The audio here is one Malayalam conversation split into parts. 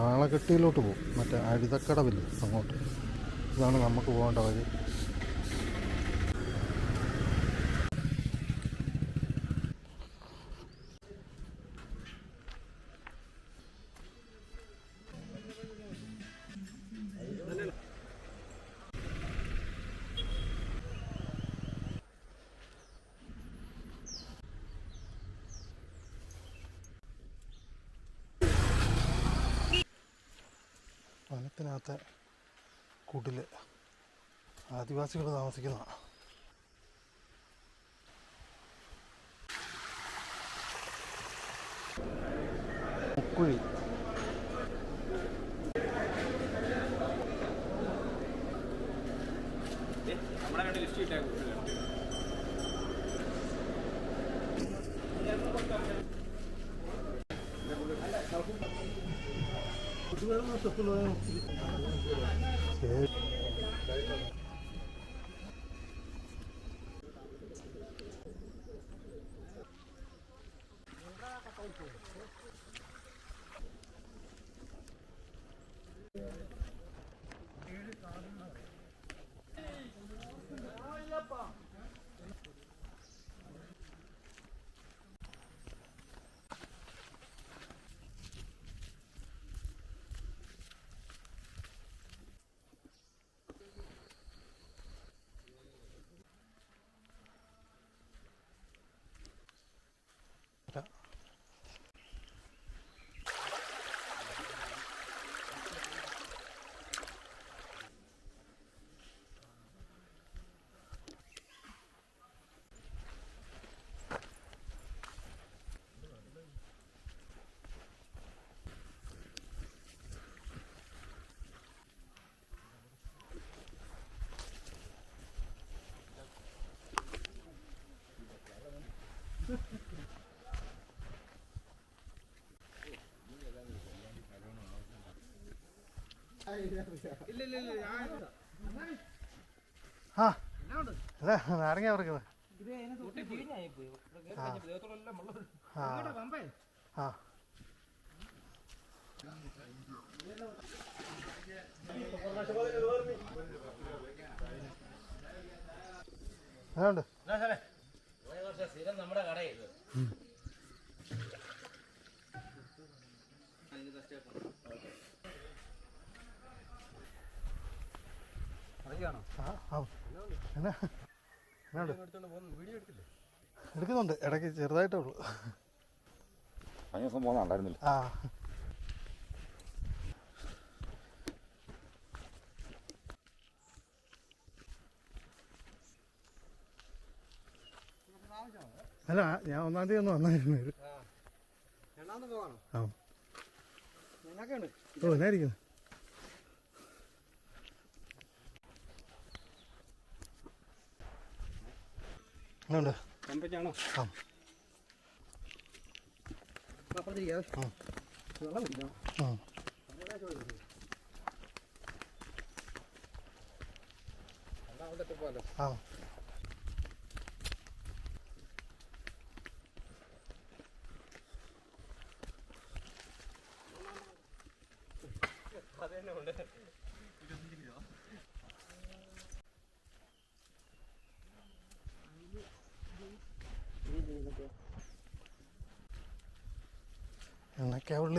ഇത് കാളകെട്ടിയിലോട്ട് പോകും. മറ്റേ അഴുതക്കടവില്ലേ അങ്ങോട്ട്? ഇതാണ് നമുക്ക് പോകേണ്ട വഴി. വനത്തിനകത്തെ കൂട്ടിൽ ആദിവാസികൾ താമസിക്കുന്ന. മുക്കുഴി. Yürü, sağ olun. ആ. അതെ ആ. സ്ഥിരം നമ്മുടെ കടയിൽ ആ ആ എന്നാ? എന്നാണ്ട്? എടുക്കുന്നുണ്ട്. ഇടയ്ക്ക് ചെറുതായിട്ടേ ഉള്ളൂ. കഴിഞ്ഞ ദിവസം പോകുന്നുണ്ടായിരുന്നില്ല ആ. അല്ല ഞാൻ ഒന്നാം തീയതി ഒന്ന് വന്നായിരുന്നു ഇത് ആ. എന്നായിരിക്കുന്നു എന്നുണ്ട് ആ. ആ ആ.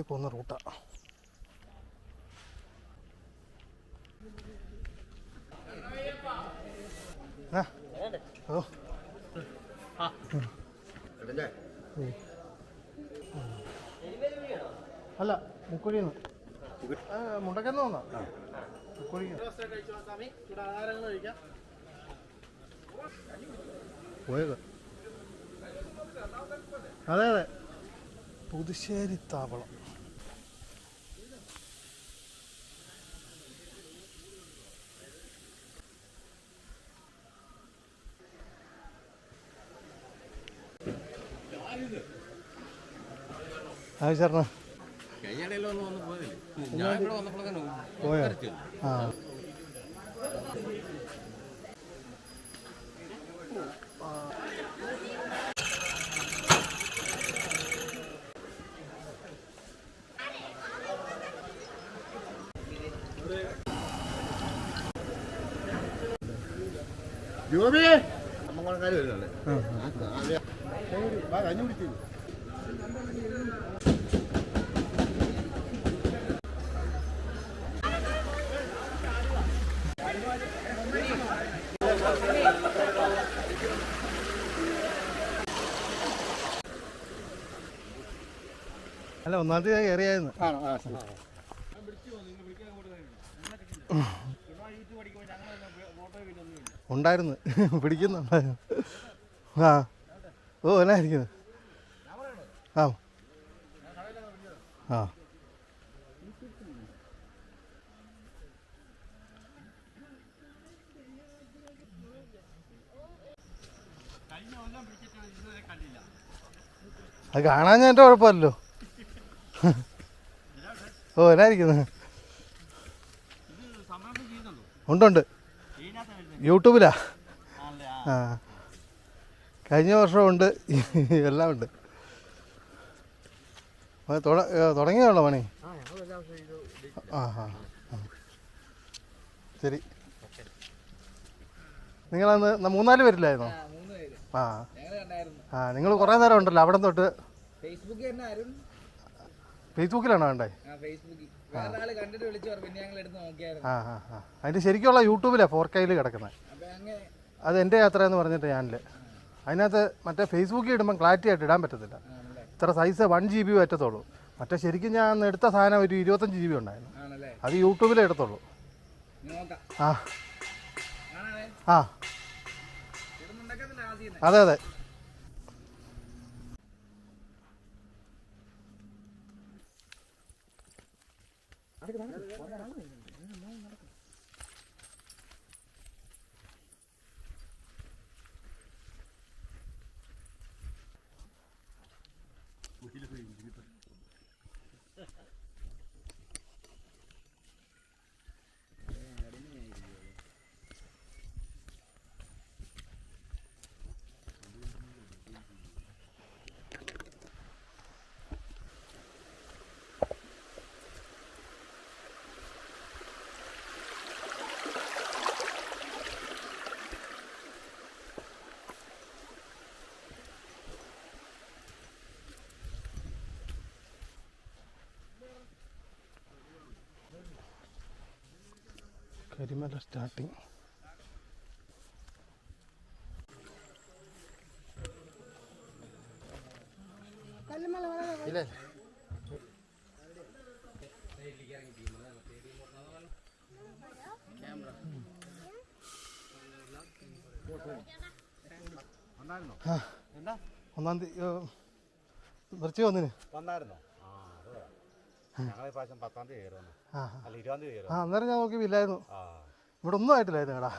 എണ്ണക്കാവള്ളി പോകുന്ന റൂട്ടാണ് ഓ. അല്ല മുക്കുഴിന്ന്. മുണ്ടക്കെന്ന് വന്നാ? ഇവിടെ പോയത് അതെ അതെ. പുതുശ്ശേരി താവളം. ആവശ്യറിഞ്ഞ പോയോ ആ ജോബി നമ്മളെ കാര്യം വരുന്നല്ലേ ആ കാര്യം അഞ്ഞൂറ്റി അല്ല ഒന്നാമത്തെ ഞാൻ കയറിയായിരുന്നു. ഉണ്ടായിരുന്നു. പിടിക്കുന്നുണ്ടായിരുന്നു. ആ. ഓ എന്നായിരിക്കുന്നു ആ. അത് കാണാൻ ഞാൻ എന്റെ കുഴപ്പമല്ലോ ഓ എന്നായിരിക്കുന്നു? ഉണ്ടുണ്ട് യൂട്യൂബിലാ. ആ. കഴിഞ്ഞ വർഷമുണ്ട് എല്ലാം ഉണ്ട്. അത് പണി? ആ ആ. ശരി. നിങ്ങളന്ന് മൂന്നാൽ പേരില്ലായിരുന്നോ? ആ ആ. നിങ്ങൾ കുറേ നേരം ഉണ്ടല്ലോ അവിടെ തൊട്ട്. ഫേസ്ബുക്കിലാണോ വേണ്ടേ ആ ആ ആ അതിന്റെ ശരിക്കുള്ള യൂട്യൂബിലാണ് ഫോർ കെയിൽ കിടക്കുന്നത് അത് എന്റെ യാത്ര എന്ന് പറഞ്ഞിട്ട് ഞാനിൽ. അതിനകത്ത് മറ്റേ ഫേസ്ബുക്കിൽ ഇടുമ്പം ക്ലാരിറ്റി ആയിട്ട് ഇടാൻ പറ്റത്തില്ല. ഇത്ര സൈസ് വൺ ജി ബി പറ്റത്തുള്ളൂ. മറ്റേ ശരിക്കും ഞാൻ എടുത്ത സാധനം ഒരു ഇരുപത്തഞ്ച് ജി ബി ഉണ്ടായിരുന്നു. അത് യൂട്യൂബിലേ എടുത്തുള്ളൂ. ആ. ആ. അതെ അതെ. അതെ കരിമല സ്റ്റാർട്ടിങ് ഇല്ല. ഒന്നാം തീയതി വൃത്തി വന്നിന്. വന്നായിരുന്നോ? ആ. അന്നേരം ഞാൻ നോക്കി ഇല്ലായിരുന്നു. ഇവിടെ ഒന്നും ആയിട്ടില്ലായിരുന്നു കടാ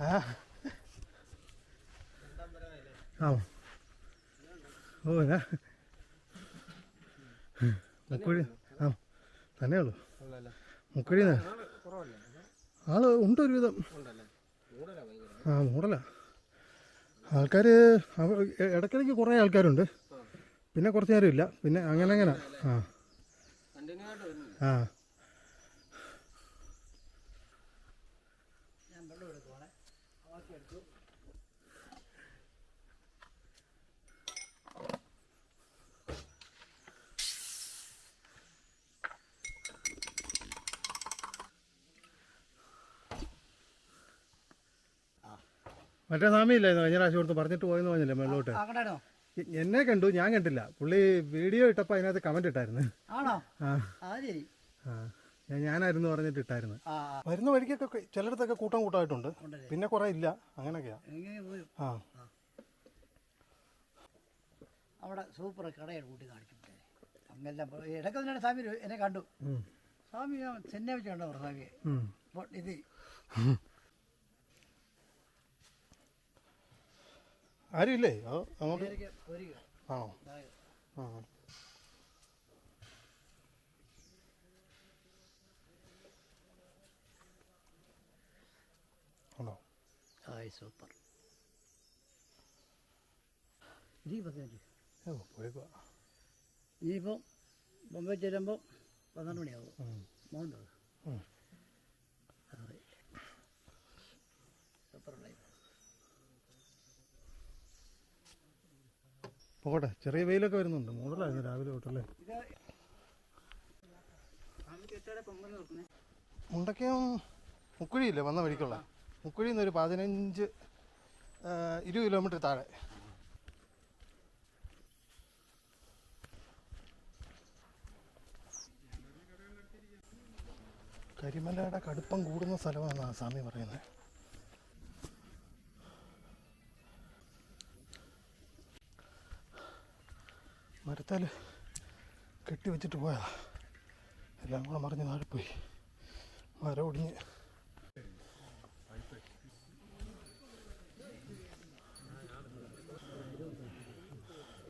ആ. ആ. ഓ എന്നാ? മുക്കുഴി. ആ തന്നെ ഉള്ളു. മുക്കുഴി ആൾ ഉണ്ട് ഒരുവിധം. ആ മൂടല. ആൾക്കാർ ഇടയ്ക്കിടയ്ക്ക് കുറേ ആൾക്കാരുണ്ട്. പിന്നെ കുറച്ച് നേരം ഇല്ല പിന്നെ അങ്ങനെ അങ്ങനെ ആ. ആ. മറ്റേ സ്വാമിയില്ലായിരുന്നു? കഴിഞ്ഞ പ്രാവശ്യം കൊടുത്ത് പറഞ്ഞിട്ട് പോയെന്ന് പറഞ്ഞില്ലേ മേളോട്ട് അങ്ങടാണോ എന്നെ കണ്ടു ഞാൻ കണ്ടില്ല. പുള്ളി വീഡിയോ ഇട്ടപ്പോൾ അതിനകത്ത് കമന്റ് ഇട്ടായിരുന്നു. ആണോ? ആ. അത് ശരി. ആ ഞാൻ ഞാനായിരുന്നു പറഞ്ഞിട്ട് ഇട്ടായിരുന്നു. ആ വരുന്ന വഴിക്കൊക്കെ ചിലയിടത്തൊക്കെ കൂട്ടം കൂട്ടമായിട്ടുണ്ട് പിന്നെ കൊറേ ഇല്ല. അങ്ങനെയൊക്കെയാ. എങ്ങനെ പോയി? ആ. അവിടെ സൂപ്പർ കടയാണ് കൂട്ടി കാണിച്ചു അങ്ങെല്ലാം പോയി. ഇടയ്ക്ക് തന്നെ സ്വാമി ഒരു- എന്നെ കണ്ടു. ഉം. സ്വാമി ഞാൻ ചെന്നൈ വെച്ച് കണ്ടോ സ്വാമിയെ. ഉം. അപ്പോൾ ഇത് ആരും ഇല്ലേ അതോ അങ്ങോട്ട്. ആണോ ആ. ആണോ സൂപ്പർ. പോയേക്കുവാ ഇനിയിപ്പം ബൊമ്പെ ചെല്ലുമ്പോൾ പന്ത്രണ്ട് മണിയാവും. മൗണ്ട് സൂപ്പർ പോകട്ടെ ചെറിയ വെയിലൊക്കെ വരുന്നുണ്ട്. മൂടലായിരുന്നു രാവിലെ തൊട്ടല്ലേ? മുണ്ടക്കയം മുക്കുഴിയില്ലേ? വന്ന വഴിക്കുള്ള. മുക്കുഴിയിൽ നിന്ന് ഒരു പതിനഞ്ച് ആ, ഇരുപത് കിലോമീറ്റർ താഴെ. കരിമലയുടെ കടുപ്പം കൂടുന്ന സ്ഥലമാണെന്നാണ് സ്വാമി പറയുന്നത് മരത്താൽ കെട്ടി വെച്ചിട്ട് പോയതാ. എല്ലാം കൂടെ മറിഞ്ഞ് താഴെ പോയി മരം ഒടിഞ്ഞ്.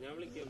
ഞാൻ വിളിക്കാം.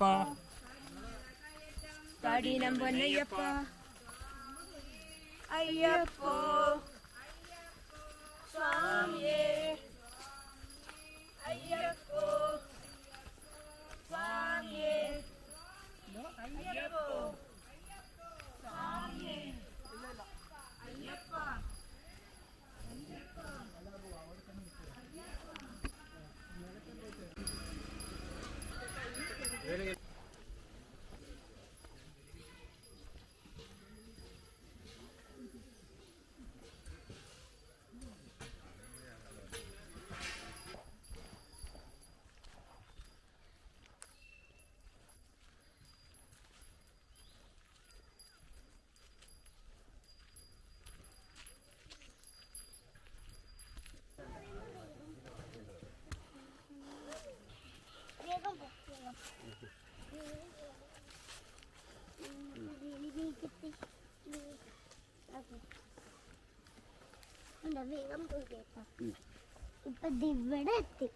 കഠിനമന്നയ്യപ്പ കഠിനം പൊന്നയ്യപ്പ അയ്യപ്പോ. വേഗം പോയി കേട്ടോ ഇപ്പൊ ഇവിടെ എത്തി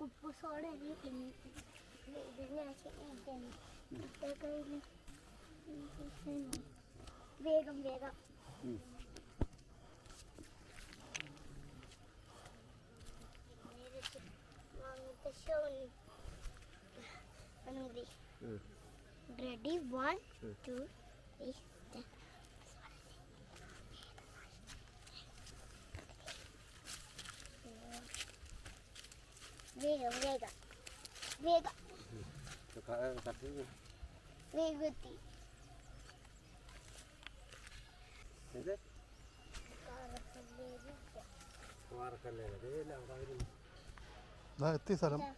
ഉപ്പ് സോഡ വേഗം വേഗം. വാങ്ങിട്ട് ഷോ അനുമതി Ready? One, two, three, ten. വേഗം വേഗം വേഗം. വേഗത്തി. എത്തി സ്ഥലം. ഞാൻ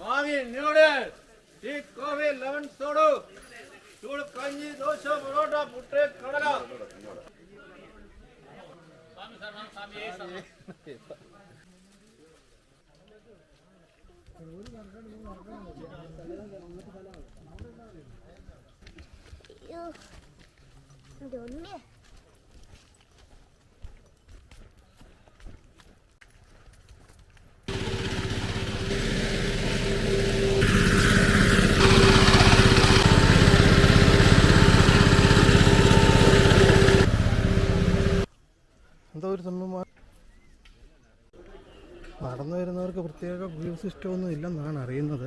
மாவி நியூடல் ஸ்ரீ கோவில் லெவன் சோடு சூடு கஞ்சி தோசை பரோட்டா புட்டு கடலா ஐயோ இது ஒண்ணு എന്തോ ഒരു സംഭവം നടന്നു വരുന്നവർക്ക് പ്രത്യേക വ്യൂ സിസ്റ്റം ഒന്നും ഇല്ലെന്നാണ് അറിയുന്നത്.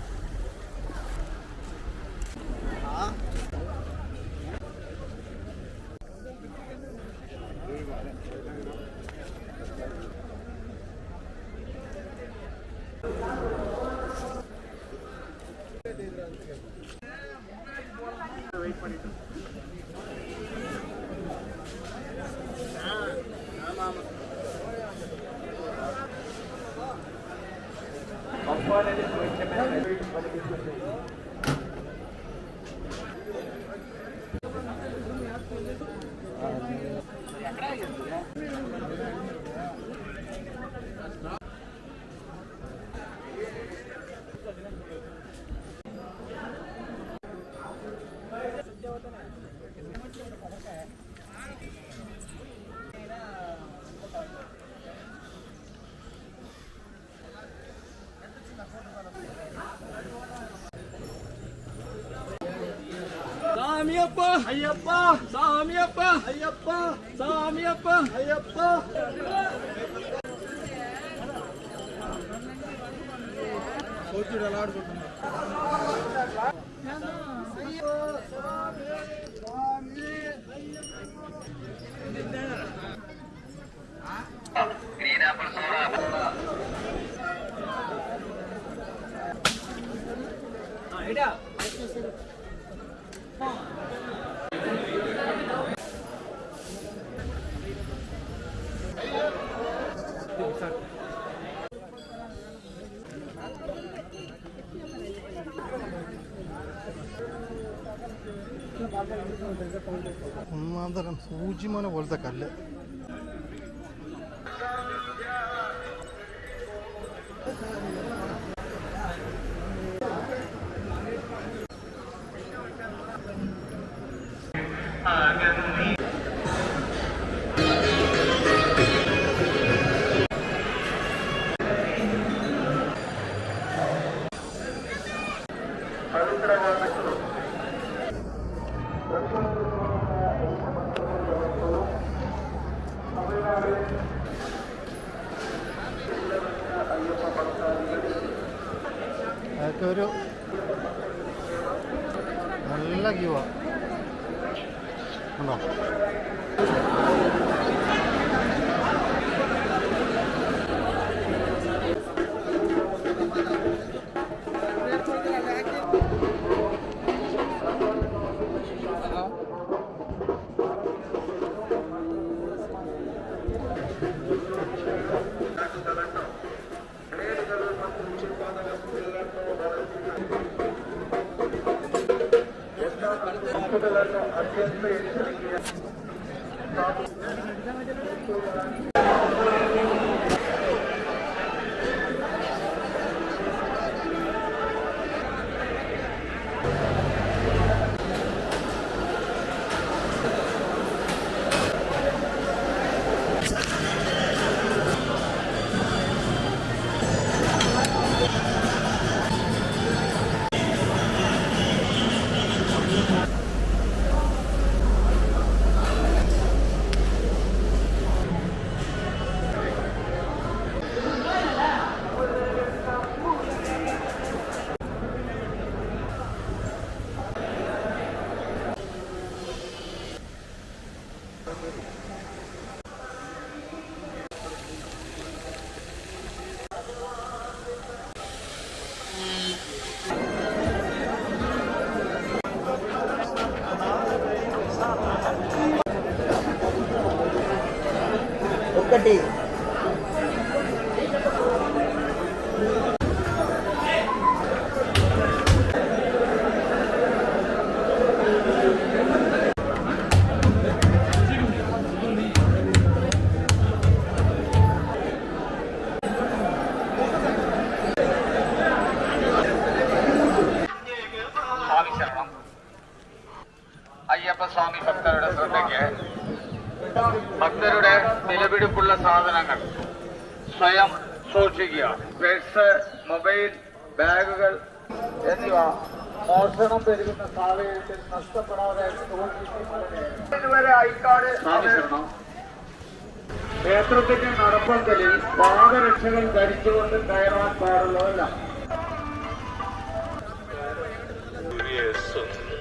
சாமியப்ப ஐயப்பா. சாமியப்ப. ஐயப்பா. சாமியப்ப. ஐயப்பா. ഒന്നാം തരം സൂചിമന പോലത്തെ കല്ല് അതൊക്കെ ഒരു നല്ല ക്യൂ ആ. ഉണ്ടോ? అత్యంత അയ്യപ്പ സ്വാമി ഭക്തരുടെ ശ്രദ്ധയ്ക്ക് ഭക്തരുടെ വിലപിടിപ്പുള്ള സാധനങ്ങൾ സ്വയം സൂക്ഷിക്കുക. പേഴ്സ് മൊബൈൽ ബാഗുകൾ എന്നിവ മോഷണം പെരുകുന്ന സാഹചര്യത്തിൽ നഷ്ടപ്പെടാതെ ഇതുവരെ ഐക്കാട് ക്ഷേത്രത്തിന്റെ നടപ്പന്തലിൽ പാദരക്ഷകൾ ധരിച്ചുകൊണ്ട് കയറാൻ പാടുള്ളതല്ല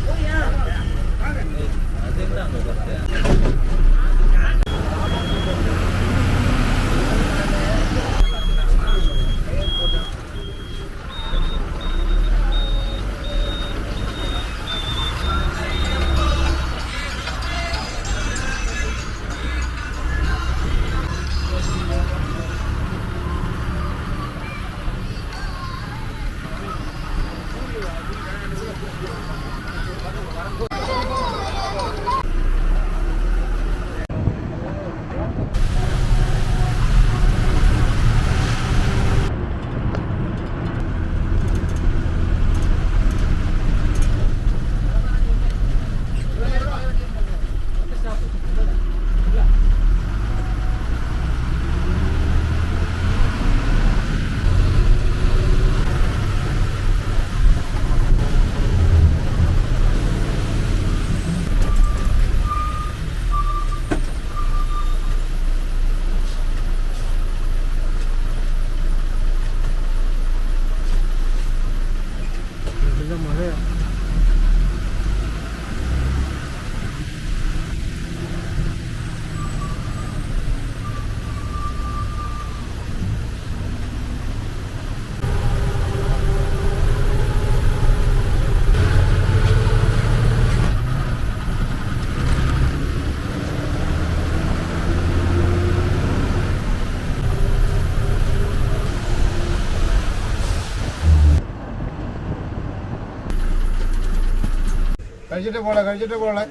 മഴയാ കഴിച്ചിട്ട് പോളെ കഴിച്ചിട്ട് പോളെ